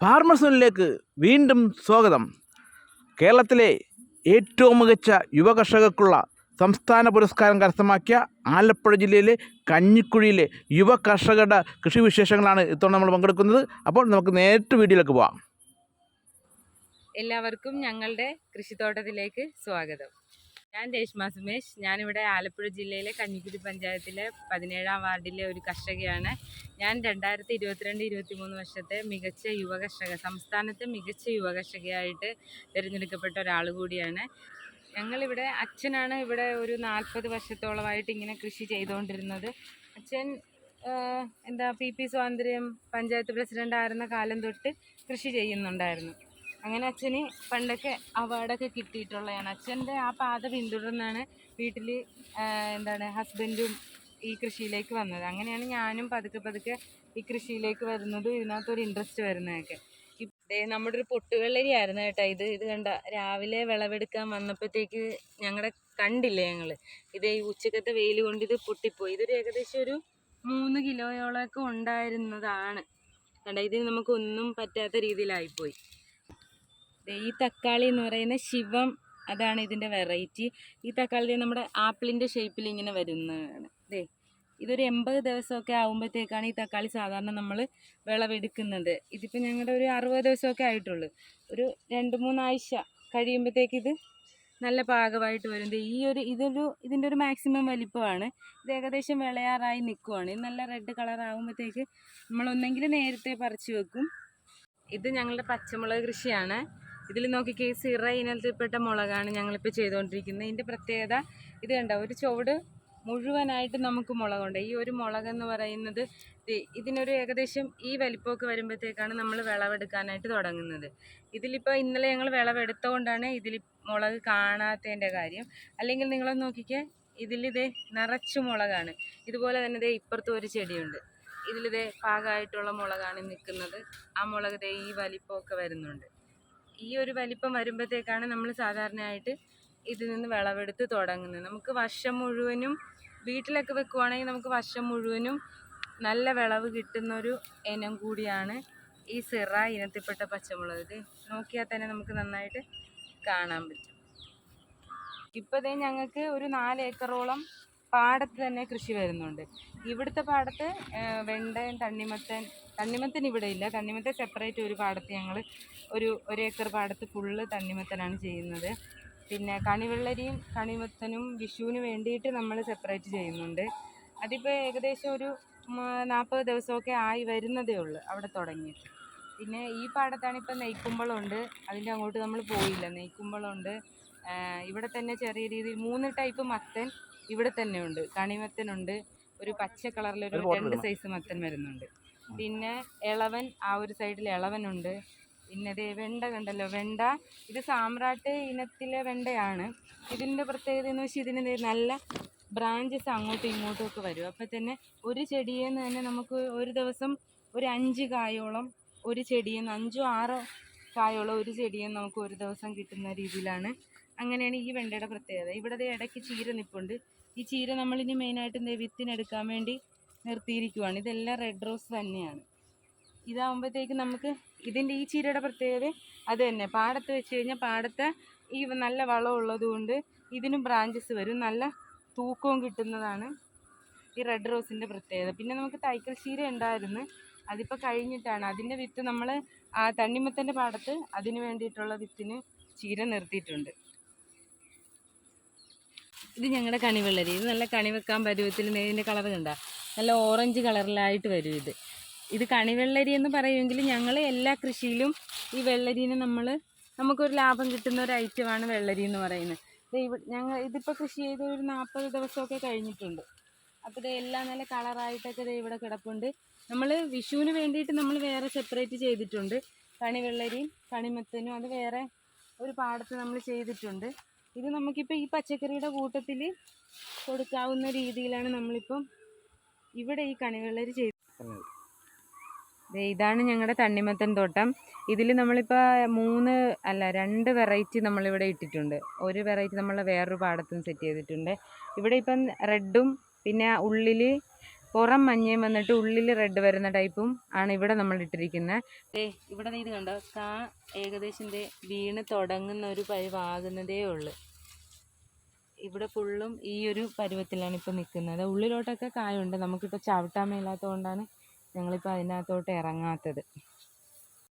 ഫാർമസോണിലേക്ക് വീണ്ടും സ്വാഗതം. കേരളത്തിലെ ഏറ്റവും മികച്ച യുവകർഷകർക്കുള്ള സംസ്ഥാന പുരസ്കാരം കരസ്ഥമാക്കിയ ആലപ്പുഴ ജില്ലയിലെ കഞ്ഞിക്കുഴിയിലെ യുവ കർഷകരുടെ കൃഷി വിശേഷങ്ങളാണ് ഇത്തവണ നമ്മൾ പങ്കെടുക്കുന്നത്. അപ്പോൾ നമുക്ക് നേരിട്ട് വീഡിയോയിലേക്ക് പോവാം. എല്ലാവർക്കും ഞങ്ങളുടെ കൃഷിത്തോട്ടത്തിലേക്ക് സ്വാഗതം. ഞാൻ രേഷ്മ സുമേഷ്. ഞാനിവിടെ ആലപ്പുഴ ജില്ലയിലെ കഞ്ഞിക്കുരി പഞ്ചായത്തിലെ പതിനേഴാം വാർഡിലെ ഒരു കർഷകയാണ്. ഞാൻ രണ്ടായിരത്തി ഇരുപത്തിരണ്ട് ഇരുപത്തി മൂന്ന് വർഷത്തെ മികച്ച യുവ കർഷക സംസ്ഥാനത്തെ മികച്ച യുവ കർഷകയായിട്ട് തിരഞ്ഞെടുക്കപ്പെട്ട ഒരാൾ കൂടിയാണ്. ഞങ്ങളിവിടെ അച്ഛനാണ് ഇവിടെ ഒരു നാൽപ്പത് വർഷത്തോളമായിട്ട് ഇങ്ങനെ കൃഷി ചെയ്തുകൊണ്ടിരുന്നത്. അച്ഛൻ എന്താ പി പി സ്വാതന്ത്ര്യം പഞ്ചായത്ത് പ്രസിഡന്റ് ആയിരുന്ന കാലം തൊട്ട് കൃഷി ചെയ്യുന്നുണ്ടായിരുന്നു. അങ്ങനെ അച്ഛന് പണ്ടൊക്കെ അവാർഡൊക്കെ കിട്ടിയിട്ടുള്ളതാണ്. അച്ഛന്റെ ആ പാത പിന്തുടർന്നാണ് വീട്ടിൽ എന്താണ് ഹസ്ബൻഡും ഈ കൃഷിയിലേക്ക് വന്നത്. അങ്ങനെയാണ് ഞാനും പതുക്കെ പതുക്കെ ഈ കൃഷിയിലേക്ക് വരുന്നതും ഇതിനകത്തൊരു ഇൻട്രസ്റ്റ് വരുന്നതൊക്കെ. ഇതേ നമ്മുടെ ഒരു പൊട്ടുവെള്ളരി ആയിരുന്നു കേട്ടോ ഇത്. ഇത് കണ്ട രാവിലെ വിളവെടുക്കാൻ വന്നപ്പോഴത്തേക്ക് ഞങ്ങളുടെ കണ്ടില്ല ഞങ്ങൾ ഇത് ഈ ഉച്ചക്കത്തെ വെയിൽ കൊണ്ട് ഇത് പൊട്ടിപ്പോയി. ഇതൊരു ഏകദേശം ഒരു മൂന്ന് കിലോയോളമൊക്കെ ഉണ്ടായിരുന്നതാണ്. കണ്ട? ഇതിന് നമുക്കൊന്നും പറ്റാത്ത രീതിയിലായിപ്പോയി. ഈ തക്കാളി എന്ന് പറയുന്ന ശിവം അതാണ് ഇതിന്റെ വെറൈറ്റി. ഈ തക്കാളി നമ്മുടെ ആപ്പിളിന്റെ ഷേപ്പിൽ ഇങ്ങനെ വരുന്നതാണ്. ദേ ഇതൊരു എൺപത് ദിവസമൊക്കെ ആകുമ്പോഴത്തേക്കാണ് ഈ തക്കാളി സാധാരണ നമ്മൾ വിളവെടുക്കുന്നത്. ഇതിപ്പോൾ ഞങ്ങളുടെ ഒരു അറുപത് ദിവസമൊക്കെ ആയിട്ടുള്ളൂ. ഒരു രണ്ട് മൂന്നാഴ്ച കഴിയുമ്പോഴത്തേക്ക് ഇത് നല്ല പാകമായിട്ട് വരും. ഈ ഒരു ഇതൊരു ഇതിന്റെ ഒരു മാക്സിമം വലിപ്പമാണ്. ഇത് ഏകദേശം വിളയാറായി നിൽക്കുവാണ്. ഇത് നല്ല റെഡ് കളർ ആകുമ്പോഴത്തേക്ക് നമ്മളൊന്നെങ്കിൽ നേരത്തെ പറിച്ചു വെക്കും. ഇത് ഞങ്ങളുടെ പച്ചമുളക് കൃഷിയാണ്. ഇതിൽ നോക്കിക്കേ സിറ ഇനത്തിൽപ്പെട്ട മുളകാണ് ഞങ്ങളിപ്പോൾ ചെയ്തുകൊണ്ടിരിക്കുന്നത്. ഇതിന്റെ പ്രത്യേകത ഇത് കണ്ടോ? ഒരു ചുവട് മുഴുവനായിട്ട് നമുക്ക് മുളകുണ്ട്. ഈ ഒരു മുളക് എന്ന് പറയുന്നത് ഇതിനൊരു ഏകദേശം ഈ വലിപ്പമൊക്കെ വരുമ്പോഴത്തേക്കാണ് നമ്മൾ വിളവെടുക്കാനായിട്ട് തുടങ്ങുന്നത്. ഇതിലിപ്പോൾ ഇന്നലെ ഞങ്ങൾ വിളവെടുത്തുകൊണ്ടാണ് ഇതിൽ മുളക് കാണാത്തതിന്റെ കാര്യം. അല്ലെങ്കിൽ നിങ്ങളൊന്ന് നോക്കിക്കേ ഇതിലിതേ നിറച്ചു മുളകാണ്. ഇതുപോലെ തന്നെ ദേ ഇപ്പുറത്തും ഒരു ചെടിയുണ്ട്. ഇതിലിതേ പാകമായിട്ടുള്ള മുളകാണ് നിൽക്കുന്നത്. ആ മുളക് ദേ ഈ വലിപ്പമൊക്കെ വരുന്നുണ്ട്. ഈ ഒരു വലിപ്പം വരുമ്പോഴത്തേക്കാണ് നമ്മൾ സാധാരണയായിട്ട് ഇതിൽ നിന്ന് വിളവെടുത്ത് തുടങ്ങുന്നത്. നമുക്ക് വർഷം മുഴുവനും വീട്ടിലൊക്കെ വെക്കുവാണെങ്കിൽ നമുക്ക് വർഷം മുഴുവനും നല്ല വിളവ് കിട്ടുന്നൊരു ഇനം കൂടിയാണ് ഈ സിറ ഇനത്തിൽപ്പെട്ട പച്ചമുളക്. ഇത് നോക്കിയാൽ തന്നെ നമുക്ക് നന്നായിട്ട് കാണാൻ പറ്റും. ഇപ്പോൾ ദേ ഞങ്ങൾക്ക് ഒരു നാല് ഏക്കറോളം പാടത്ത് തന്നെ കൃഷി വരുന്നുണ്ട്. ഇവിടുത്തെ പാടത്ത് വെണ്ടൻ തണ്ണിമത്തൻ തണ്ണിമത്തൻ ഇവിടെ ഇല്ല. തണ്ണിമത്തൻ സെപ്പറേറ്റ് ഒരു പാടത്ത് ഞങ്ങൾ ഒരു ഒരു ഏക്കർ പാടത്ത് ഫുള്ള് തണ്ണിമത്തനാണ് ചെയ്യുന്നത്. പിന്നെ കണിവെള്ളരിയും കണിമത്തനും വിഷുവിന് വേണ്ടിയിട്ട് നമ്മൾ സെപ്പറേറ്റ് ചെയ്യുന്നുണ്ട്. അതിപ്പോൾ ഏകദേശം ഒരു നാൽപ്പത് ദിവസമൊക്കെ ആയി വരുന്നതേ ഉള്ളൂ അവിടെ തുടങ്ങിയിട്ട്. പിന്നെ ഈ പാടത്താണ് ഇപ്പം നെയ്ക്കുമ്പളമുണ്ട്. അതിന്റെ അങ്ങോട്ട് നമ്മൾ പോയില്ല. നെയ്ക്കുമ്പളമുണ്ട്. ഇവിടെ തന്നെ ചെറിയ രീതിയിൽ മൂന്ന് ടൈപ്പ് മത്തൻ ഇവിടെ തന്നെ ഉണ്ട്. കണിമത്തനുണ്ട്. ഒരു പച്ച കളറിലൊരു രണ്ട് സൈസ് മത്തൻ വരുന്നുണ്ട്. പിന്നെ ഇളവൻ ആ ഒരു സൈഡിൽ ഉണ്ട് പിന്നെ ദേ വെണ്ട കണ്ടല്ലോ. വെണ്ട ഇത് സാമ്രാട്ട് ഇനത്തിലെ വെണ്ടയാണ്. ഇതിന്റെ പ്രത്യേകത എന്ന് വെച്ചാൽ ഇതിന് നല്ല ബ്രാഞ്ചസ് അങ്ങോട്ടും ഇങ്ങോട്ടും ഒക്കെ വരും. അപ്പം തന്നെ ഒരു ചെടിയിൽ നിന്ന് തന്നെ നമുക്ക് ഒരു ദിവസം ഒരു അഞ്ച് കായോളം ഒരു ചെടിയിൽ നിന്ന് അഞ്ചോ ആറോ കായോളം ഒരു ചെടിയിൽ നിന്ന് നമുക്ക് ഒരു ദിവസം കിട്ടുന്ന രീതിയിലാണ് അങ്ങനെയാണ് ഈ വെണ്ടയുടെ പ്രത്യേകത. ഇവിടെ ഇടയ്ക്ക് ചീര നിൽപ്പുണ്ട് ഈ ചീര നമ്മളിനി മെയിനായിട്ട് ദേ വിത്തിനെടുക്കാൻ വേണ്ടി നിർത്തിയിരിക്കുവാണ്. ഇതെല്ലാം റെഡ് റോസ് തന്നെയാണ്. ഇതാകുമ്പോഴത്തേക്ക് നമുക്ക് ഇതിന്റെ ഈ ചീരയുടെ പ്രത്യേകത അത് തന്നെ. പാടത്ത് വെച്ച് കഴിഞ്ഞാൽ പാടത്തെ ഈ നല്ല വളം ഉള്ളതുകൊണ്ട് ഇതിനും ബ്രാഞ്ചസ് വരും. നല്ല തൂക്കവും കിട്ടുന്നതാണ് ഈ റെഡ് റോസിന്റെ പ്രത്യേകത. പിന്നെ നമുക്ക് തൈക്കൽ ചീര ഉണ്ടായിരുന്നു. അതിപ്പോൾ കഴിഞ്ഞിട്ടാണ്. അതിന്റെ വിത്ത് നമ്മൾ ആ തണ്ണിമത്തന്റെ പാടത്ത് അതിന് വേണ്ടിയിട്ടുള്ള വിത്തിന് ചീര നിർത്തിയിട്ടുണ്ട്. ഇത് ഞങ്ങളുടെ കണിവെള്ളരി. ഇത് നല്ല കണി വെക്കാൻ പരുവത്തിൽ ഇതിന്റെ കളർ കണ്ട. നല്ല ഓറഞ്ച് കളറിലായിട്ട് വരും ഇത്. ഇത് കണിവെള്ളരി എന്ന് പറയുമെങ്കിൽ ഞങ്ങൾ എല്ലാ കൃഷിയിലും ഈ വെള്ളരീനെ നമ്മൾ നമുക്കൊരു ലാഭം കിട്ടുന്ന ഒരു ഐറ്റമാണ് വെള്ളരി എന്ന് പറയുന്നത്. ദേ ഇവ ഞങ്ങൾ ഇതിപ്പോൾ കൃഷി ചെയ്ത് ഒരു നാൽപ്പത് ദിവസമൊക്കെ കഴിഞ്ഞിട്ടുണ്ട്. അപ്പോൾ ഇത് എല്ലാം നല്ല കളറായിട്ടൊക്കെ ദേ ഇവിടെ കിടപ്പുണ്ട്. നമ്മൾ വിഷുവിന് വേണ്ടിയിട്ട് നമ്മൾ വേറെ സെപ്പറേറ്റ് ചെയ്തിട്ടുണ്ട്. കണിവെള്ളരിയും കണിമത്തനും അത് വേറെ ഒരു പാടത്ത് നമ്മൾ ചെയ്തിട്ടുണ്ട്. ഇത് നമുക്കിപ്പോൾ ഈ പച്ചക്കറിയുടെ കൂട്ടത്തിൽ കൊടുക്കാവുന്ന രീതിയിലാണ് നമ്മളിപ്പം ഇവിടെ ഈ കണിവെള്ളരി ചെയ്ത് ഇതാണ് ഞങ്ങളുടെ തണ്ണിമത്തൻ തോട്ടം. ഇതിൽ നമ്മളിപ്പോൾ മൂന്ന് അല്ല രണ്ട് വെറൈറ്റി നമ്മളിവിടെ ഇട്ടിട്ടുണ്ട്. ഒരു വെറൈറ്റി നമ്മൾ വേറൊരു പാടത്തും സെറ്റ് ചെയ്തിട്ടുണ്ട്. ഇവിടെ ഇപ്പം റെഡും പിന്നെ ഉള്ളിൽ പുറം മഞ്ഞയും വന്നിട്ട് ഉള്ളിൽ റെഡ് വരുന്ന ടൈപ്പും ആണ് ഇവിടെ നമ്മൾ ഇട്ടിരിക്കുന്നത് ഇവിടെ ഇത് കണ്ടോ? കാ ഏകദേശം വീണ് തുടങ്ങുന്ന ഒരു പരിവാകുന്നതേ ഉള്ളൂ. ഇവിടെ ഫുള്ളും ഈ ഒരു പരുവത്തിലാണ് ഇപ്പോൾ നിൽക്കുന്നത് ഉള്ളിലോട്ടൊക്കെ കായുണ്ട്. നമുക്കിപ്പോൾ ചവിട്ടാൻ മേലാത്തത് കൊണ്ടാണ് ഞങ്ങളിപ്പോൾ അതിനകത്തോട്ട് ഇറങ്ങാത്തത്.